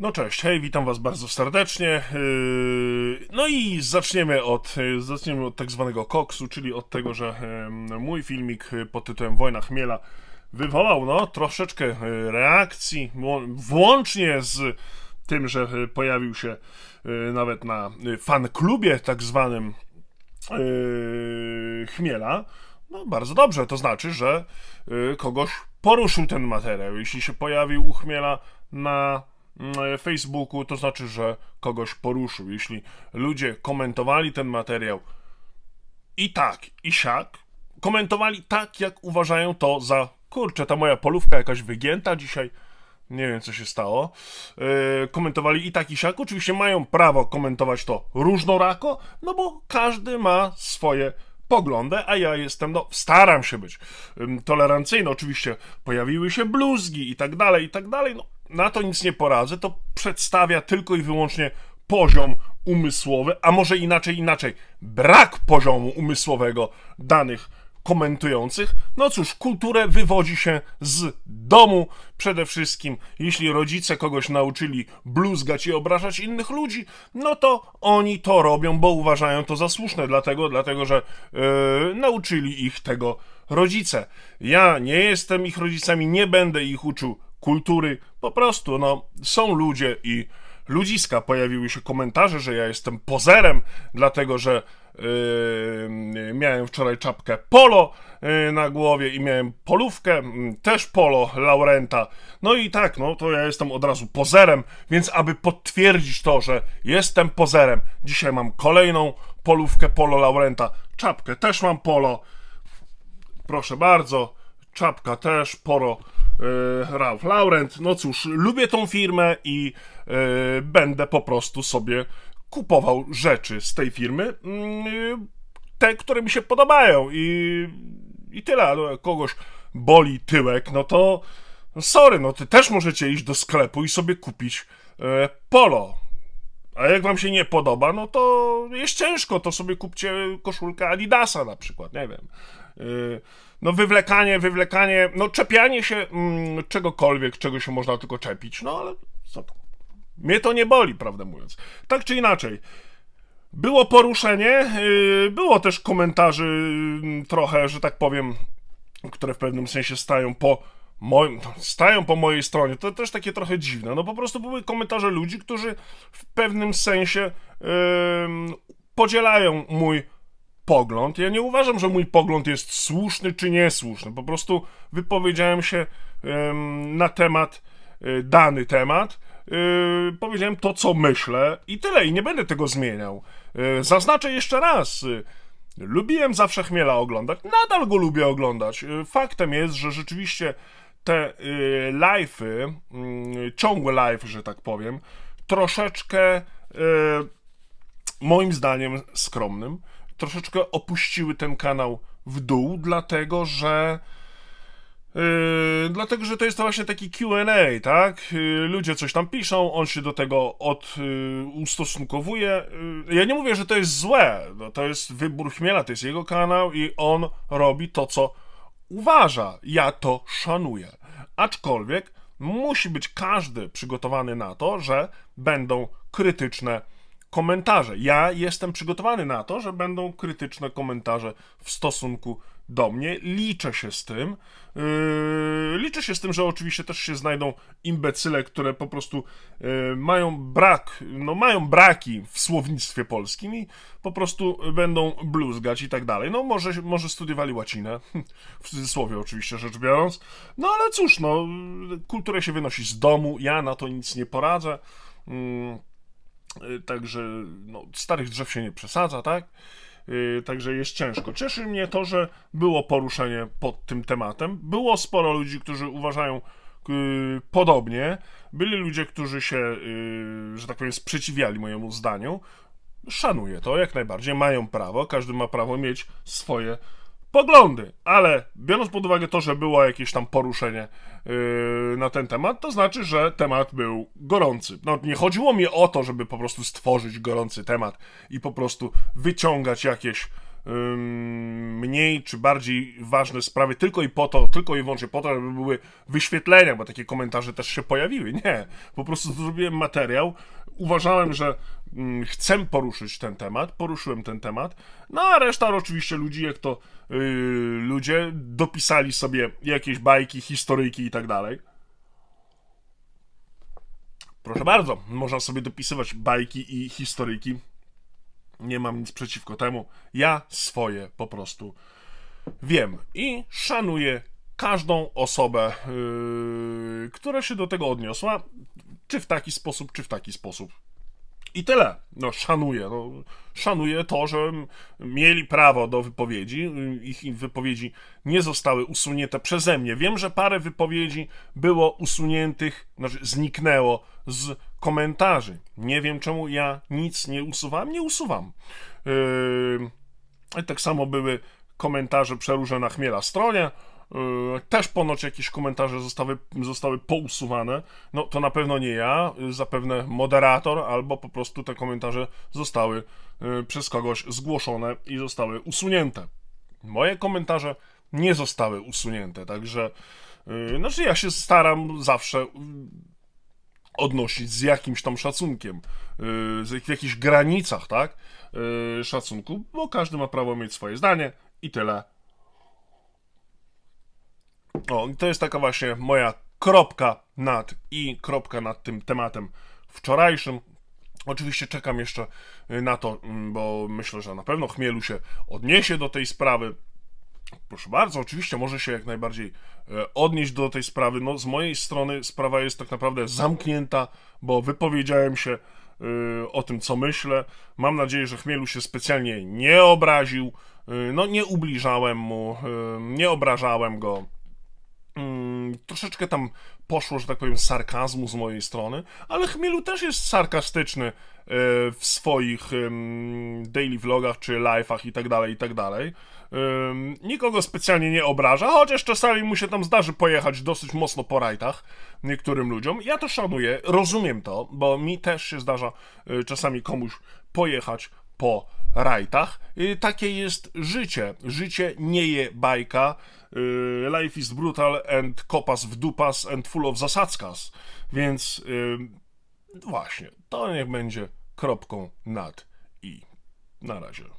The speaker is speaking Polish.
No cześć, hej, witam was bardzo serdecznie. Yy, No i zaczniemy od, yy, zaczniemy od tak zwanego koksu, czyli od tego, że yy, mój filmik pod tytułem Wojna Chmiela wywołał no troszeczkę reakcji, włącznie z tym, że pojawił się nawet na fanklubie tak zwanym Chmiela. No bardzo dobrze, to znaczy, że kogoś poruszył ten materiał. Jeśli się pojawił u Chmiela na Facebooku, to znaczy, że kogoś poruszył. Jeśli ludzie komentowali ten materiał i tak, i siak, komentowali tak, jak uważają to za kurczę, ta moja polówka jakaś wygięta dzisiaj. Nie wiem, co się stało. Yy, komentowali i tak, i siak. Oczywiście mają prawo komentować to różnorako, no bo każdy ma swoje poglądy, a ja jestem, no, staram się być tolerancyjny. Oczywiście pojawiły się bluzgi i tak dalej, i tak dalej. No, na to nic nie poradzę. To przedstawia tylko i wyłącznie poziom umysłowy, a może inaczej, inaczej, brak poziomu umysłowego danych komentujących. No cóż, kulturę wywodzi się z domu przede wszystkim. Jeśli rodzice kogoś nauczyli bluzgać i obrażać innych ludzi, no to oni to robią, bo uważają to za słuszne, dlatego, dlatego że yy, nauczyli ich tego rodzice. Ja nie jestem ich rodzicami, nie będę ich uczył kultury. Po prostu, no, są ludzie i ludziska. Pojawiły się komentarze, że ja jestem pozerem, dlatego że yy, miałem wczoraj czapkę polo yy, na głowie i miałem polówkę, yy, też polo Laurenta. No i tak, no to ja jestem od razu pozerem, więc aby potwierdzić to, że jestem pozerem, dzisiaj mam kolejną polówkę polo Laurenta. Czapkę też mam polo. Proszę bardzo, czapka też, poro e, Ralph Laurent. No cóż, lubię tą firmę i e, będę po prostu sobie kupował rzeczy z tej firmy. mm, te, które mi się podobają i, i tyle. No, kogoś boli tyłek, no to sorry, no ty też możecie iść do sklepu i sobie kupić e, polo. A jak wam się nie podoba, no to jest ciężko, to sobie kupcie koszulkę Adidasa na przykład, nie wiem. Yy, No wywlekanie, wywlekanie, no czepianie się mm, czegokolwiek, czego się można tylko czepić, no ale co to? Mnie to nie boli, prawdę mówiąc. Tak czy inaczej, było poruszenie, yy, było też komentarzy yy, trochę, że tak powiem, które w pewnym sensie stają po moim, stają po mojej stronie. To też takie trochę dziwne. No po prostu były komentarze ludzi, którzy w pewnym sensie ym, podzielają mój pogląd. Ja nie uważam, że mój pogląd jest słuszny czy niesłuszny. Po prostu wypowiedziałem się ym, na temat, y, dany temat. Yy, powiedziałem to, co myślę i tyle, i nie będę tego zmieniał. Yy, zaznaczę jeszcze raz. Yy, Lubiłem zawsze Chmiela oglądać, nadal go lubię oglądać. Yy, Faktem jest, że rzeczywiście te yy, live'y, yy, ciągłe live, że tak powiem, troszeczkę yy, moim zdaniem skromnym, troszeczkę opuściły ten kanał w dół, dlatego że Yy, dlatego, że to jest to właśnie taki QA, tak? Yy, ludzie coś tam piszą, on się do tego od, yy, ustosunkowuje. Yy, ja nie mówię, że to jest złe. No, to jest wybór chmiela, to jest jego kanał i on robi to, co uważa. Ja to szanuję. Aczkolwiek musi być każdy przygotowany na to, że będą krytyczne komentarze. Ja jestem przygotowany na to, że będą krytyczne komentarze w stosunku do mnie. Liczę się z tym. Yy, liczę się z tym, że oczywiście też się znajdą imbecyle, które po prostu yy, mają brak, no mają braki w słownictwie polskim i po prostu będą bluzgać i tak dalej. No może, może studiowali łacinę, w cudzysłowie oczywiście rzecz biorąc. No ale cóż, no kulturę się wynosi z domu, ja na to nic nie poradzę. Yy, Także no, starych drzew się nie przesadza, tak? Y, Także jest ciężko. Cieszy mnie to, że było poruszenie pod tym tematem. Było sporo ludzi, którzy uważają y, podobnie. Byli ludzie, którzy się, y, że tak powiem, sprzeciwiali mojemu zdaniu. Szanuję to jak najbardziej. Mają prawo, każdy ma prawo mieć swoje poglądy, ale biorąc pod uwagę to, że było jakieś tam poruszenie yy, na ten temat, to znaczy, że temat był gorący. No, nie chodziło mi o to, żeby po prostu stworzyć gorący temat i po prostu wyciągać jakieś mniej czy bardziej ważne sprawy tylko i po to, tylko i wyłącznie po to, żeby były wyświetlenia, bo takie komentarze też się pojawiły. Nie, po prostu zrobiłem materiał, uważałem, że mm, chcę poruszyć ten temat, poruszyłem ten temat, no a reszta oczywiście ludzi, jak to yy, ludzie, dopisali sobie jakieś bajki, historyjki i tak dalej. Proszę bardzo, można sobie dopisywać bajki i historyjki. Nie mam nic przeciwko temu. Ja swoje po prostu wiem i szanuję każdą osobę, yy, która się do tego odniosła, czy w taki sposób, czy w taki sposób. I tyle. No, szanuję. No, szanuję to, że mieli prawo do wypowiedzi. Ich wypowiedzi nie zostały usunięte przeze mnie. Wiem, że parę wypowiedzi było usuniętych, znaczy zniknęło z komentarzy. Nie wiem, czemu ja nic nie usuwam. Nie usuwam. Yy, tak samo były komentarze przeróżne na Chmiela stronie. Yy, Też ponoć jakieś komentarze zostały, zostały pousuwane. No to na pewno nie ja, yy, zapewne moderator, albo po prostu te komentarze zostały yy, przez kogoś zgłoszone i zostały usunięte. Moje komentarze nie zostały usunięte, także znaczy ja się staram zawsze yy, odnosić z jakimś tam szacunkiem, w jakichś granicach, tak, szacunku, bo każdy ma prawo mieć swoje zdanie i tyle. O, to jest taka właśnie moja kropka nad i kropka nad tym tematem wczorajszym. Oczywiście czekam jeszcze y, na to, mm, bo myślę, że na pewno Chmielu się odniesie do tej sprawy. Proszę bardzo, oczywiście może się jak najbardziej e, odnieść do tej sprawy. No, z mojej strony sprawa jest tak naprawdę zamknięta, bo wypowiedziałem się e, o tym, co myślę. Mam nadzieję, że Chmielu się specjalnie nie obraził. E, No, nie ubliżałem mu, nie obrażałem go. Troszeczkę tam poszło, że tak powiem, sarkazmu z mojej strony, ale Chmielu też jest sarkastyczny e, w swoich daily vlogach czy live'ach i tak dalej, i tak dalej. Nikogo specjalnie nie obraża, chociaż czasami mu się tam zdarzy pojechać dosyć mocno po rajtach niektórym ludziom. Ja to szanuję, rozumiem to, bo mi też się zdarza e, czasami komuś pojechać po rajtach. Y, Takie jest życie. Życie nie je bajka. Y, Life is brutal and kopas w dupas and full of zasadzkas. Więc y, właśnie, to niech będzie kropką nad i. Na razie.